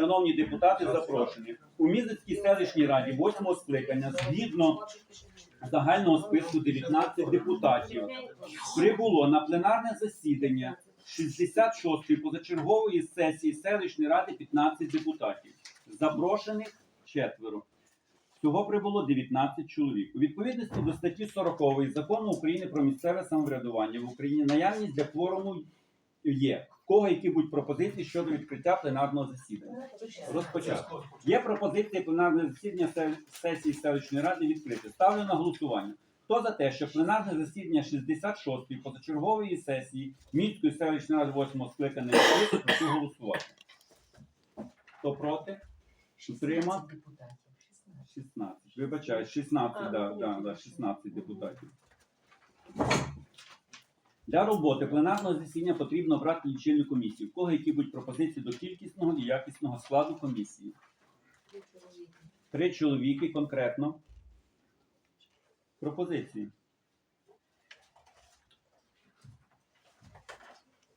шановні депутати, запрошені. У Мізицькій селищній раді 8 скликання згідно загального списку 19 депутатів прибуло на пленарне засідання 66-ї позачергової сесії селищної ради 15 депутатів. Запрошених четверо. Всього прибуло 19 чоловік. У відповідності до статті 40 закону України про місцеве самоврядування в Україні наявність для кворуму є. Кого які будуть пропозиції щодо відкриття пленарного засідання? Розпочати. Є пропозиція пленарного засідання сесії селищної ради відкрити. Ставлю на голосування. Хто за те, що пленарне засідання 66-ї позачергової сесії Мінської селищної ради 8 скликання відкрити, прошу голосувати. Хто проти? Утримав? 16. Вибачаю, 16, да, да, да, 16 депутатів. Для роботи пленарного засідання потрібно обрати лічильну комісію. В кого які будуть пропозиції до кількісного і якісного складу комісії? Три чоловіки конкретно. Пропозиції.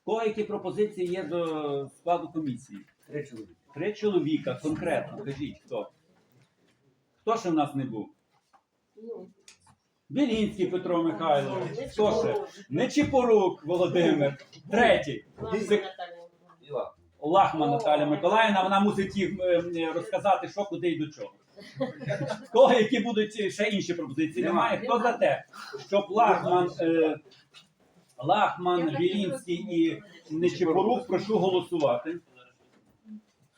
В кого які пропозиції є до складу комісії? Три чоловіки. Три чоловіка конкретно. Кажіть, хто? Хто ще в нас не був? Білінський Петро Михайлович. Хто ще? Нечипорук Володимир. Третій. Лахман Наталя Миколаївна. Вона мусить їм е, е, розказати, що, куди і до чого. В Кого які будуть ще інші пропозиції? Немає. Хто за те, щоб Лахман, е, Лахман, Білінський і Нечипорук, прошу голосувати.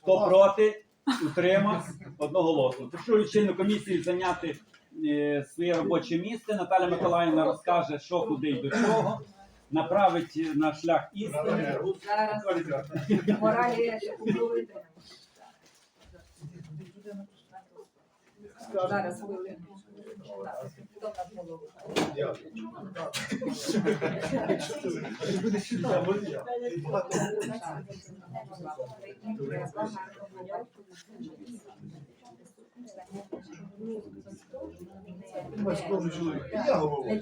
Хто проти? Утримав одноголосно. Прошу лічильну комісію зайняти своє робоче місце. Наталя Миколаївна розкаже, що куди і до чого, направить на шлях істини. Зараз моралі культури. Зараз в нас голову? Ми схожі чоловік. Я головою.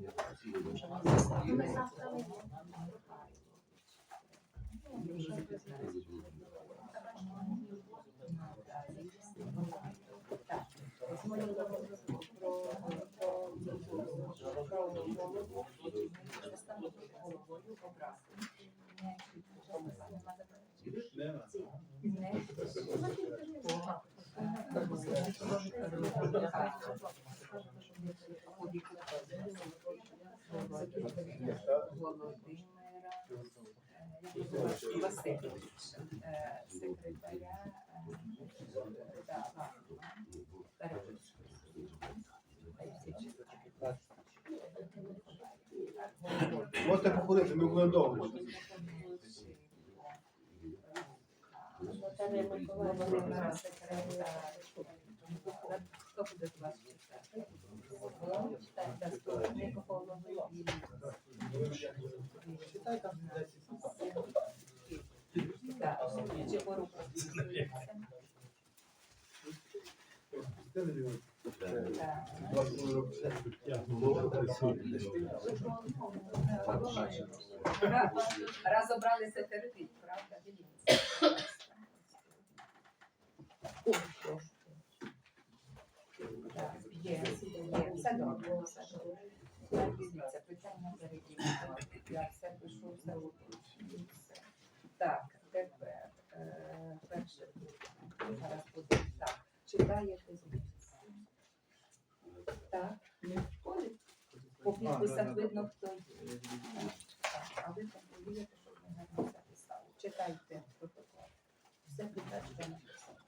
Не чіпую. Не пишеться. Не Васильович, е, секретаря. е, да, ладно. Ми. Наталія Миколаївна. Хто буде з вас читати? Читайте заступник голови і Так, Чепорук розповідається. Раз обралися терпіть, правда? Дивіться. Прошу. Є, є, все добре, все добре. Дивіться, питання переділено. Я все пишу, все уточнюється. Так, тепер е, перше. Зараз буде так. Читаєте звідси. Так, не входить. По підписах видно, хто є. А ви контролюєте, щоб ми гарно записали. Читайте протокол. Все питання написано.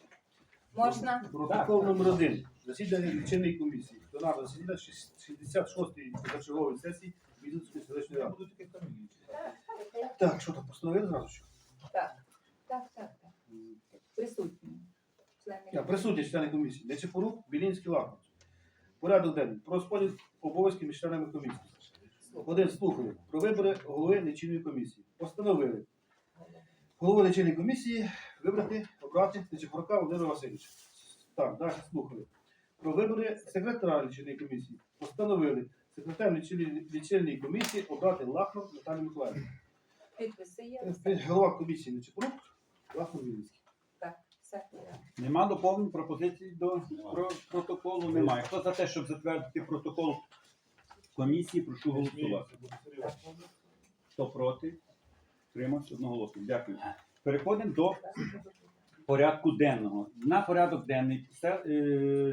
Можна? Протокол номер один. Засідання лічильної комісії. Пленарне засідання 66-ї позачергової сесії Візницької селищної ради. Так, що там, постановили зразу що? Так, так, так, так. Присутні. Члени Я присутні члени комісії. Нечипорук, Білінський Лахман. Порядок денний. Про розподіл обов'язків між членами комісії. Один слухали. Про вибори голови лічильної комісії. Постановили. Голову лічильної комісії вибрати, обрати Нечипорука Володимира Васильовича. Так, далі слухали. Про вибори секретаря лічильної комісії. Постановили секретар лічильної, комісії обрати Лахман Наталію Миколаївну. Підписи є. Голова комісії Нечипорук Лахман Вінницький. Нема доповнень пропозицій до про- протоколу? Немає. Хто за те, щоб затвердити протокол комісії, прошу голосувати. Хто проти? Тримався одноголосно. Дякую. Переходимо до порядку денного. На порядок денний е,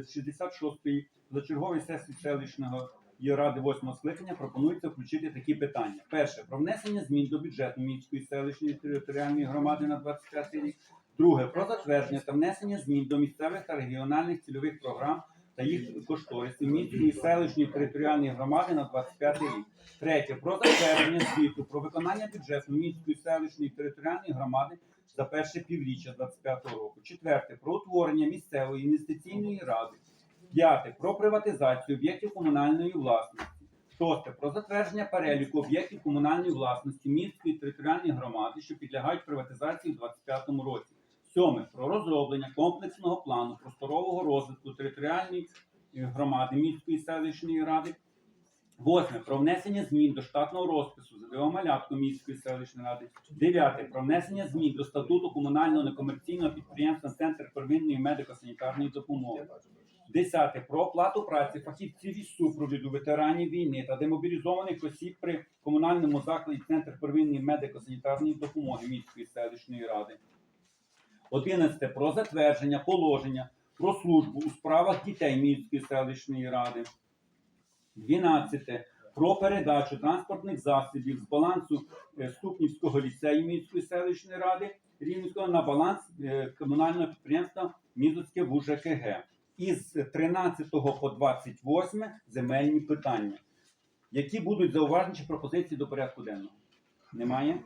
66-ї зачергової сесії селищного ради 8 скликання пропонується включити такі питання. Перше про внесення змін до бюджету міської селищної територіальної громади на 25 рік. Друге про затвердження та внесення змін до місцевих та регіональних цільових програм та їх кошторисів міської селищної територіальної громади на 25 рік. Третє про затвердження звіту про виконання бюджету міської селищної територіальної громади за перше півріччя 25 року. Четверте про утворення місцевої інвестиційної ради. П'яте про приватизацію об'єктів комунальної власності. Шосте про затвердження переліку об'єктів комунальної власності міської територіальної громади, що підлягають приватизації у 2025 році. Сьоме про розроблення комплексного плану просторового розвитку територіальної громади міської селищної ради. Восьме про внесення змін до штатного розпису ЗДО Малятко міської селищної ради. Дев'яте про внесення змін до статуту комунального некомерційного підприємства Центр первинної медико-санітарної допомоги. Десяте про оплату праці фахівців із супровіду ветеранів війни та демобілізованих осіб при комунальному закладі Центр первинної медико-санітарної допомоги міської селищної ради. Одинадцяте про затвердження положення про службу у справах дітей міської селищної ради. 12. Про передачу транспортних засобів з балансу е, Ступнівського ліцею міської селищної ради Рівненського на баланс е, комунального підприємства Мізоцьке ВУЖКГ. Із 13 по 28 земельні питання. Які будуть зауваження чи пропозиції до порядку денного? Немає?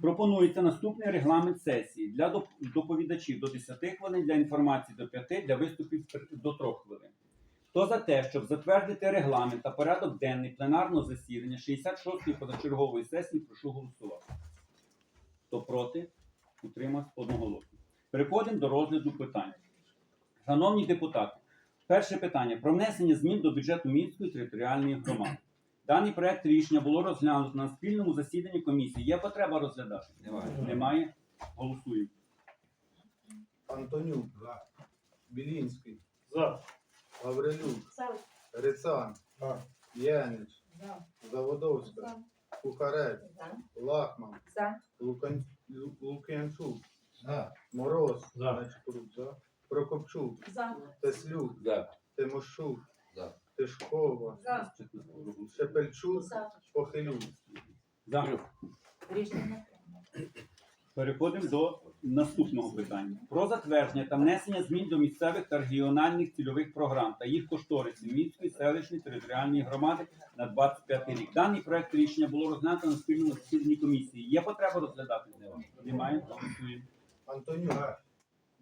Пропонується наступний регламент сесії для доповідачів до 10 хвилин, для інформації до 5, для виступів до 3 хвилин. Хто за те, щоб затвердити регламент та порядок денний пленарного засідання 66-ї позачергової сесії, прошу голосувати. Хто проти, утримався одноголосно. Переходимо до розгляду питань. Шановні депутати, перше питання про внесення змін до бюджету міської територіальної громади. Даний проект рішення було розглянуто на спільному засіданні комісії. Є потреба розглядати? Немає. Немає. Голосуємо. Антонюк, Білінський, За. Гаврилюк, Рицан, Янич, Заводовська, Кухарець, Лахман, За. Лукан... Лу- Лук'янчук, За. Мороз, За. За. Прокопчук, За. Теслюк, За. Тимошук, За. Тишкова, За. Шепельчук. Похилюк. За. Рішення. Переходимо до наступного питання про затвердження та внесення змін до місцевих та регіональних цільових програм та їх кошторисів міської селищної територіальної громади на 25 рік. Даний проект рішення було розглянуто на спільному засіданні комісії. Є потреба розглядати? Немає. Голосуємо. Антонюк,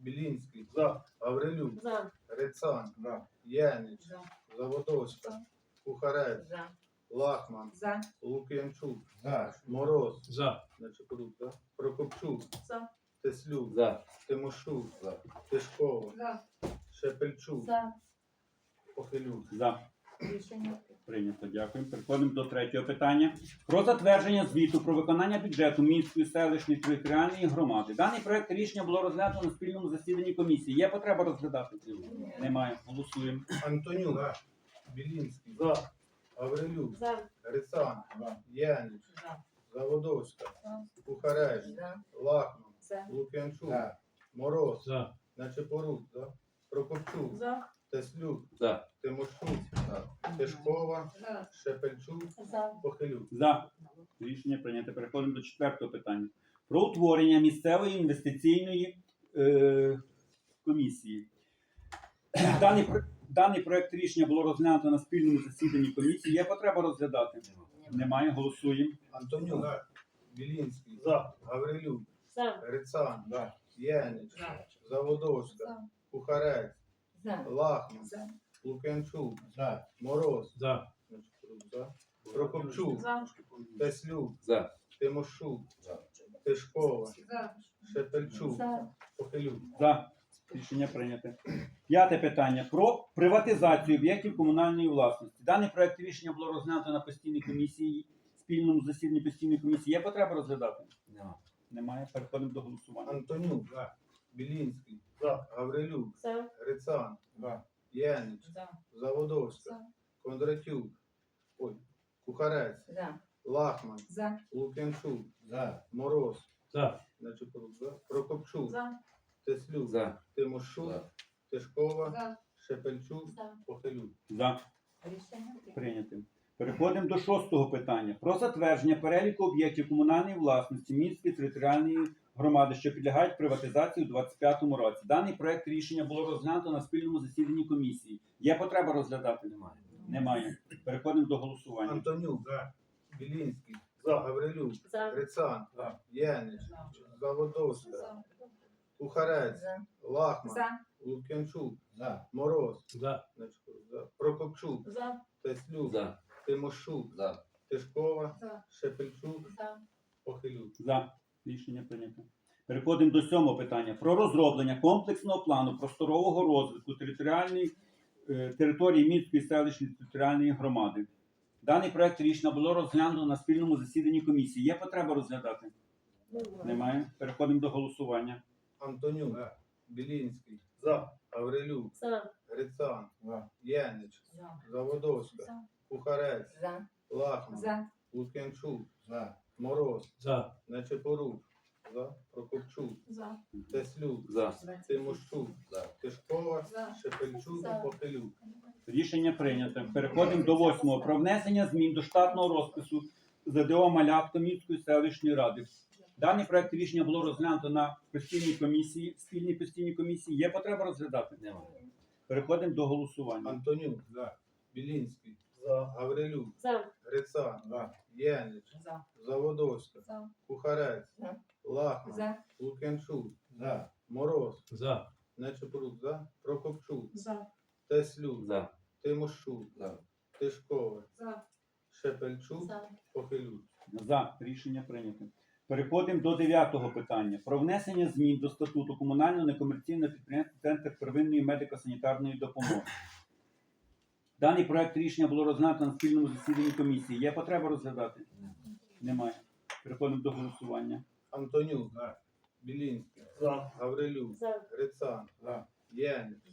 Білінський, За. Гаврилюк, За. Рицан, За. Янич, За. Заводовська, Кухарець, За. Лахман, За. Лук'янчук, За. Мороз, За. Нечипорук, да? Прокопчук, За. Теслюк, За. Тимошук, За. Тишкова, За. Шепельчук, За. Похилюк. За. Рішення прийнято. Дякую. Переходимо до третього питання. Про затвердження звіту про виконання бюджету міської селищної територіальної громади. Даний проект рішення було розглянуто на спільному засіданні комісії. Є потреба розглядати? Немає. Голосуємо. Антонюк, Білінський, За. Гаврилюк, За. Рицан, Янич, За. Заводовська, За. Кухарець, За. Лахман, За. Лук'янчук, За. Мороз, За. Нечипорук, да? Прокопчук, За. Теслюк, За. Тимошук, Тишкова, За. Шепельчук, За. Похилюк. За. Рішення прийнято. Переходимо до четвертого питання. Про утворення місцевої інвестиційної е, комісії. Даний, про- даний проект рішення було розглянуто на спільному засіданні комісії. Є потреба розглядати? Немає. Голосуємо. Антонюк, Білінський, За. Гаврилюк, За. Рицан, Янич, За. Заводовська, Кухарець, За. Лахман, За. Лук'янчук, За. Мороз, За. За. Прокопчук, За. Теслюк, За. Тимошук, Тишкова, За. Шепельчук, За. Похилюк. За. Рішення прийнято. П'яте питання про приватизацію об'єктів комунальної власності. Даний проект рішення було розглянуто на постійній комісії, спільному засіданні постійної комісії. Є потреба розглядати? Нема. Немає. Переходимо до голосування. Антонюк, Білінський, За. Гаврилюк, За. Грицан, За. Янич, За. Заводовська, За. Кондратюк, ой, Кухарець, За. Лахман, За. Лук'янчук, За. Мороз, За. Нечипорук, за. Прокопчук, За. Теслюк, За. Тимошук, За. Тишкова, За. Шепельчук, За. Похилюк. За. Рішення прийнято. Переходимо до шостого питання про затвердження переліку об'єктів комунальної власності міської територіальної громади, що підлягають приватизації у 2025 році. Даний проект рішення було розглянуто на спільному засіданні комісії. Є потреба розглядати? Немає. Немає. Переходимо до голосування. Антонюк, Білінський, За. Гаврилюк, За. Грицан, За. Янич, Заводовська, За. Кухарець, За. Лахман, За. Лук'янчук, За. Мороз, За. За. Прокопчук, За. Теслюк, За. Тимошук, За. Тишкова, За. Шепельчук, За. Похилюк. За. Рішення прийнято. Переходимо до сьомого питання про розроблення комплексного плану просторового розвитку територіальної е, території міської селищної територіальної громади. Даний проект рішення було розглянуто на спільному засіданні комісії. Є потреба розглядати? Немає. Переходимо до голосування. Антонюк, Білінський, За. Гаврилюк, За. Грицан, За. Янич, За. Заводовська, За. Кухарець, За. Лахман, За. Лук'янчук, За. Мороз, За. Нечипорук, за. Прокопчук, За. Теслюк, За. Тимошук, За. Тишкова, За. Шепельчук, За. Похилюк. Рішення прийнято. Переходимо до восьмого про внесення змін до штатного розпису ЗДО Малятко міської селищної ради. Даний проект рішення було розглянуто на постійній комісії, спільній постійній комісії. Є потреба розглядати? Немає. Переходимо до голосування. Антонюк, За. Білінський, За. Гаврилюк, За. Грицан. Янич, За. Заводовська, За. Кухарець, За. Лахман, За. Лук'янчук, За. Мороз, За. Нечипорук, за. Прокопчук, За. Теслюк, За. Тимошук, За. Тишкова, За. Шепельчук, За. Похилюк. За рішення прийнято. Переходимо до дев'ятого питання про внесення змін до статуту комунального некомерційного підприємства Центр первинної медико-санітарної допомоги. Даний проект рішення було розглянуто на спільному засіданні комісії. Є потреба розглядати? Немає. Переходимо до голосування. Антонюк, Білінський, За. Гаврилюк, За. Грицан, За.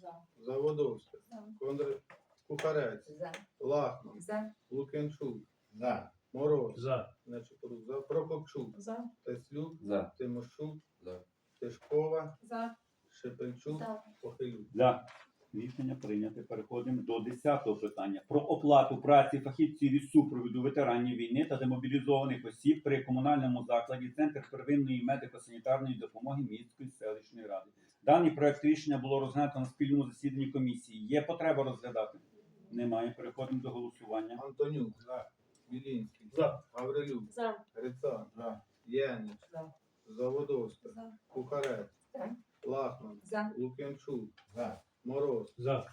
За. Заводовська, За. Кондр... Кухарець, За. Лахман, За. Лук'янчук, За. Мороз, За. Нечипорук, за. Прокопчук, За. Теслюк, За. Тимошук, За. Тишкова, За. Шепельчук, За. Похилюк. За. Рішення прийняте. Переходимо до 10 питання про оплату праці фахівців із супроводу ветеранів війни та демобілізованих осіб при комунальному закладі Центр первинної медико-санітарної допомоги міської селищної ради. Даний проект рішення було розглянуто на спільному засіданні комісії. Є потреба розглядати? Немає. Переходимо до голосування. Антонюк, Білінський, За. Гаврилюк, За. Грицан, За. Янич, За. Заводовська, За. Кухарець, За. Лахман, За. Лук'янчук, За. Мороз, За.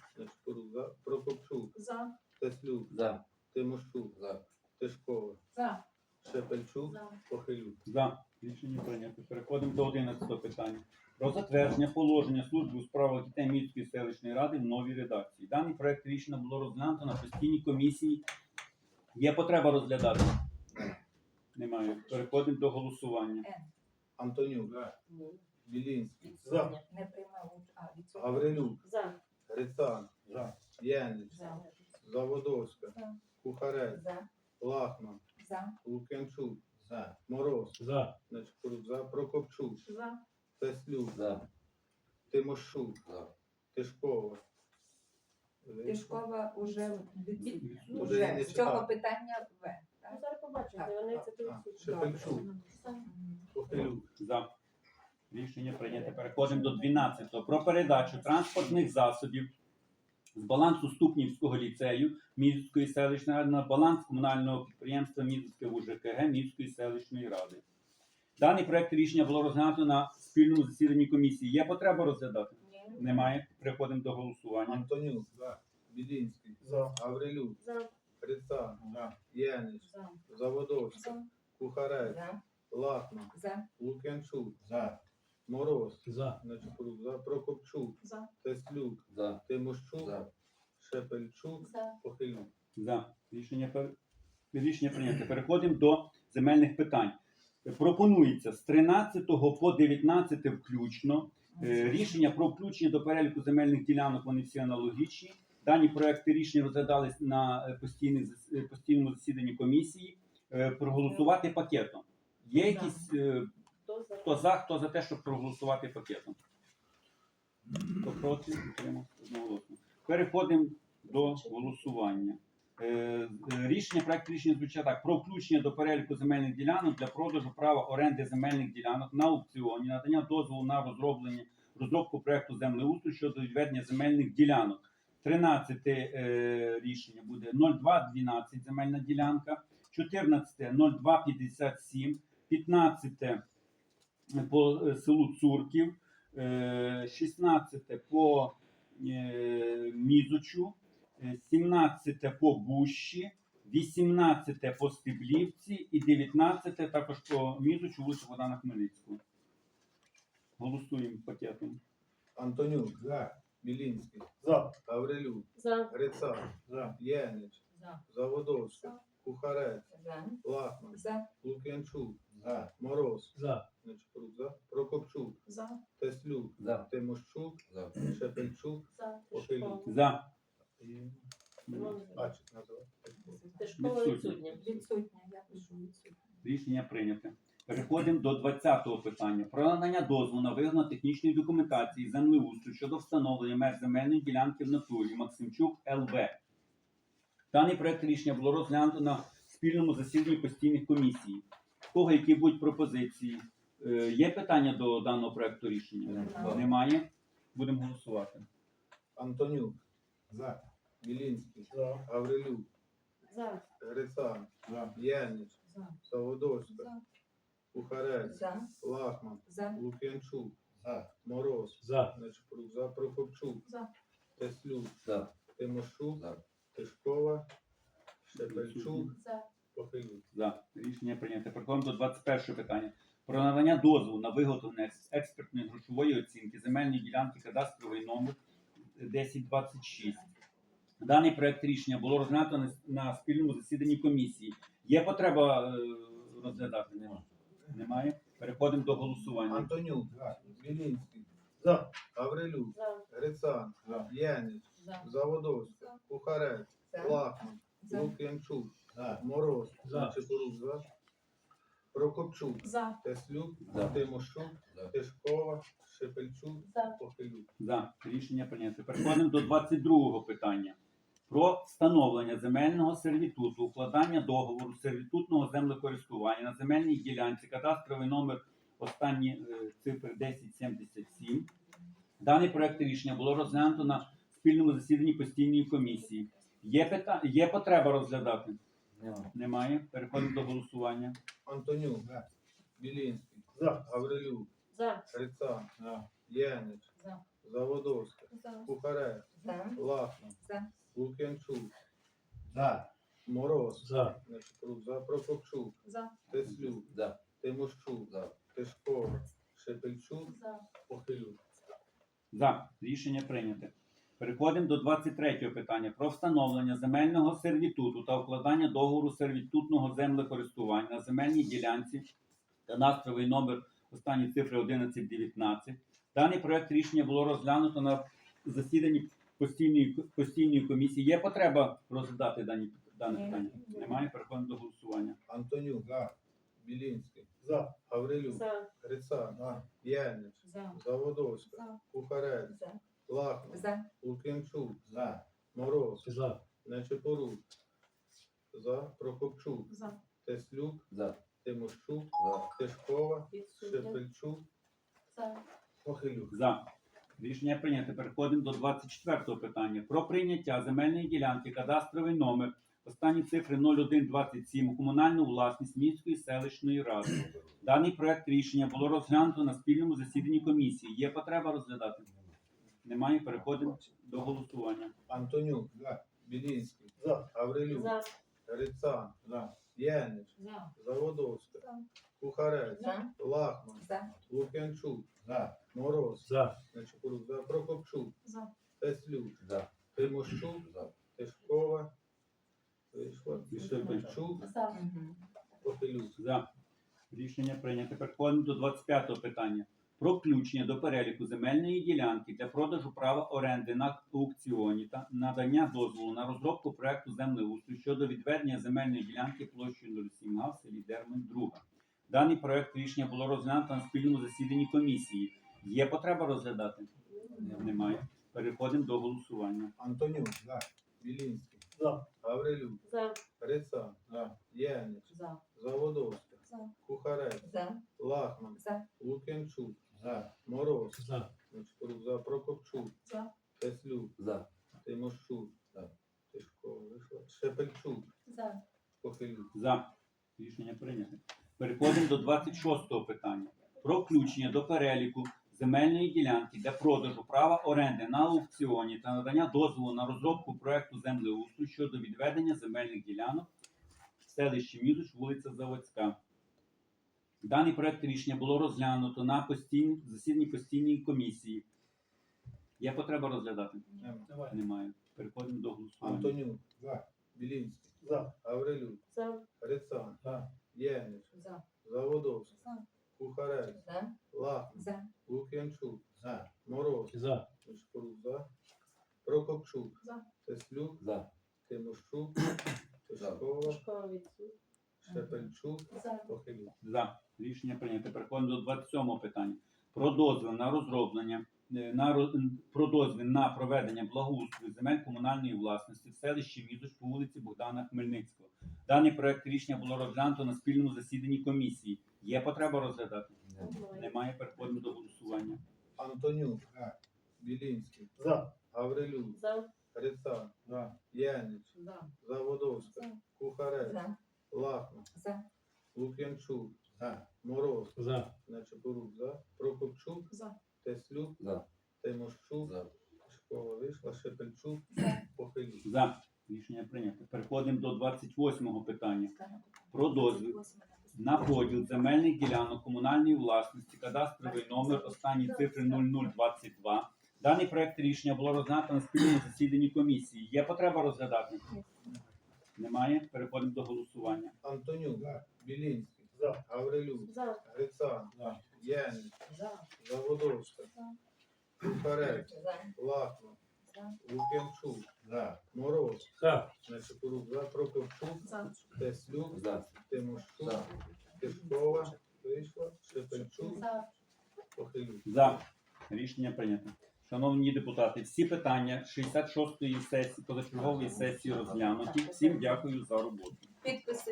За. Прокопчук, За. Теслюк, За. Тимошук, За. Тишкова, За. Шепельчук, За. Похилюк. За. Рішення прийнято. Переходимо до 11 питання. Про затвердження положення служби у справах дітей міської селищної ради в новій редакції. Даний проект рішення було розглянуто на постійній комісії. Є потреба розглядати? Немає. Переходимо до голосування. Антонюк, Білінський, За. Не приймав уч- а, відсутній. Гаврилюк, За. Грицан, За. Янич, За. Заводовська, За. Кухарець, За. Лахман, За. Лук'янчук, За. Мороз, За. Нечипорук, за. Прокопчук, За. Теслюк, За. Тимошук, За. Тишкова. Тишкова уже від-. Уже я не з цього питання В. Ну, зараз побачите, Так, вони так, це тут Шепельчук, Мгм. Похилюк. За. Рішення прийнято. Переходимо до 12-го. Про передачу транспортних засобів з балансу Ступнівського ліцею Міської селищної ради на баланс комунального підприємства Мізське УЖКГ Міської селищної ради. Даний проект рішення було розглянуто на спільному засіданні комісії. Є потреба розглядати? Ні. Немає. Переходимо до голосування. Антонюк, Білінський, За. Гаврилюк, За. Грицан, За. Янич, За. Заводовська, За. Кухарець, За. Лахман, За. Лук'янчук, За. Мороз, За. Нечипорук, за Прокопчук, За. Теслюк, За. Тимощук, За. Шепельчук, За. Похилюк. За. Рішення, пер- рішення прийнято. Переходимо до земельних питань. Пропонується з 13 по 19 включно е, рішення про включення до переліку земельних ділянок, вони всі аналогічні. Дані проекти рішення розглядались на е, постійних зас- е, постійному засіданні комісії. Е, Проголосувати пакетом. Є якісь е, Хто за? хто за, те, щоб проголосувати пакетом? Хто проти? Переходимо до голосування. Е, е, Рішення, проект рішення звучить так: про включення до переліку земельних ділянок для продажу права оренди земельних ділянок на аукціоні, надання дозволу на розроблення розробку проекту землеустрою щодо відведення земельних ділянок. 13 е, рішення буде 0212 земельна ділянка, 14 0257, 15 по е, селу Цурків, е, 16 по е, Мізучу, е, 17 по Бущі, 18 по Стеблівці і 19 також по Мізучу, вулицю Богдана Хмельницького. Голосуємо пакетом. Антонюк, За. Білінський, За. Гаврилюк, За. Грицан, За. Янич, За. Заводовська, Кухарець, За. Лахман, За. Лук'янчук, За. Мороз, За. Нечипорук, за Прокопчук, За. Теслюк, За. Тимощук, За. Шепельчук, За. Похилюк. За. І... Бачить, називає. Тишкова Відсутня. відсутня. Відсутня, я пишу відсутня. Рішення прийнято. Переходимо до 20-го питання. Про надання дозволу на виготовлення технічної документації землеустрою щодо встановлення меж земельної ділянки в натурі Максимчук ЛВ. Даний проект рішення було розглянуто на спільному засіданні постійних комісій. В кого які будуть пропозиції? Е, Є питання до даного проекту рішення? Нема. Немає. Будемо голосувати. Антонюк, За. Білінський, За. Гаврилюк, За. Грицан, За. Янич, За. Заводовська, За. Кухарець, За. Лахман, За. Лук'янчук, За. Мороз, За. Нечипорук, за Прокопчук, За. Теслюк, За. Тимощук, За. Тишкова, Шепельчук, За. Похилюк. За. Рішення прийнято. Переходимо до 21 питання. Про надання дозволу на виготовлення екс- експертної грошової оцінки земельної ділянки кадастровий номер 1026. Даний проект рішення було розглянуто на, спільному засіданні комісії. Є потреба е, розглядати? Немає. Немає. Переходимо до голосування. Антонюк. Білінський, За. Гаврилюк, За. Грицан, За. Заводовська, Кухарець. Лахман, Лук'янчук, За. Мороз, За. Нечипорук, за Прокопчук, За. Теслюк, За. Тимощук, За. Тишкова, Шепельчук, За. Похилюк. За. Рішення прийнято. Переходимо до 22 питання. Про встановлення земельного сервітуту, укладання договору сервітутного землекористування на земельній ділянці, кадастровий номер останні е, цифри 1077. Даний проект рішення було розглянуто на спільному засіданні постійної комісії. Є, пита... Є потреба розглядати? Нема. Немає. Переходимо до голосування. Антонюк. Білінський, За. Гаврилюк, За. Грицан, За. Янич, За. Заводовська, За. Кухарець, За. Лахман, За. Лук'янчук, За. Мороз, За. Нечипорук, за Прокопчук, За. Теслюк, За. Тимощук, За. Тишкова, Шепельчук, За. Похилюк. За. Рішення прийнято. Переходимо до 23 питання про встановлення земельного сервітуту та укладання договору сервітутного землекористування на земельній ділянці кадастровий номер останні цифри 1119. Даний проект рішення було розглянуто на засіданні постійної, постійної комісії. Є потреба розглядати дані, дане питання? Немає. Переходимо до голосування. Антонюк, За. Білінський, За. Гаврилюк, За. Грицан, За. Янич, За. Заводовська, За. Кухарець, За. Лахман, За. Лук'янчук, За. Мороз, За. Нечипорук, за Прокопчук, За. Теслюк, За. Тимощук, За. Тишкова. Шепельчук, За. Похилюк. За. Рішення прийнято. Переходимо до 24 питання. Про прийняття земельної ділянки кадастровий номер. Останні цифри 0127 комунальну власність міської селищної ради. Даний проект рішення було розглянуто на спільному засіданні комісії. Є потреба розглядати? Немає. Переходимо до голосування. Антонюк, Білінський, За. Гаврилюк, За. Грицан, Єнич, За. Заводовська, За. Кухарець, За. Лахман, За. Лук'янчук, За. Мороз, За. Нечепорук, за Прокопчук, За. Теслюк, За. Тимощук, Тишкова, вийшла, Шепельчук, За. Похилюк. За. Рішення прийнято. Переходимо до 25-го питання. Про включення до переліку земельної ділянки для продажу права оренди на аукціоні та надання дозволу на розробку проекту землеустрою щодо відведення земельної ділянки площею 07 га в селі Дермань 2. Даний проект рішення було розглянуто на спільному засіданні комісії. Є потреба розглядати? Немає. Переходимо до голосування. Антонюк, Білінський, За. Гаврилюк, За. Грицан, Єнич, За. Заводовська, За. Кухарець, За. Лахман, За. Лук'янчук, За. Мороз, За. Нечепорук, за Прокопчук, За. Теслюк, За. Тимощук, За. Вийшла, Шепельчук, За. Похилюк. За. Рішення прийнято. Переходимо до 26-го питання. Про включення до переліку земельної ділянки для продажу права оренди на аукціоні та надання дозволу на розробку проекту землеустрою щодо відведення земельних ділянок в селищі Мізуч, вулиця Заводська. Даний проект рішення було розглянуто на постійній засіданні постійної комісії. Є потреба розглядати? Немає. Немає. Переходимо до голосування. Антонюк, За. Білінський, За. Гаврилюк, За. Грицан, За. Єнич, За. Заводовська, За. Кухарець, За. Лахман, За. Лук'янчук, За. Мороз, За. Нечепорук, за Прокопчук, За. Теслюк, За. Тимощук, Тишкова, Шепельчук, За. Похилюк. За. Рішення прийнято. Переходимо до 27 питання. Про дозвіл на розроблення е, на про дозвіл на проведення благоустрою земель комунальної власності в селищі Мізуч по вулиці Богдана Хмельницького. Даний проект рішення було розглянуто на спільному засіданні комісії. Є потреба розглядати? Немає. Переходимо до голосування. Антонюк, Білінський, За. Гаврилюк, За. Грицан, За. Янич, За. Заводовська, За. Кухарець, За. Лахман, За. Лук'янчук, За. Мороз, За. Нечепорук, за Прокопчук, За. Теслюк, За. Тимощук, За. Шкова вийшла, Шепельчук, За. Похилюк. За. Рішення прийнято. Переходимо до 28 питання. Про дозвіл на поділ земельних ділянок комунальної власності, кадастровий номер, останні цифри 0022. Даний проект рішення було розглянуто на спільному засіданні комісії. Є потреба розглядати? Немає. Переходимо до голосування. Антонюк, Білінський, За. Гаврилюк, За. Грицан, За. Янич, За. Заводовська, За. Кухарець, За. За. Лук'янчук, За. Мороз, За. Нечепорук, за Прокопчук, За. Теслюк, За. Тимощук, За. Тишкова вийшла, Шепельчук, За. Похилюк. За. Рішення прийнято. Шановні депутати, всі питання 66-ї сесії позачергової сесії розглянуті. Всім дякую за роботу. Підписи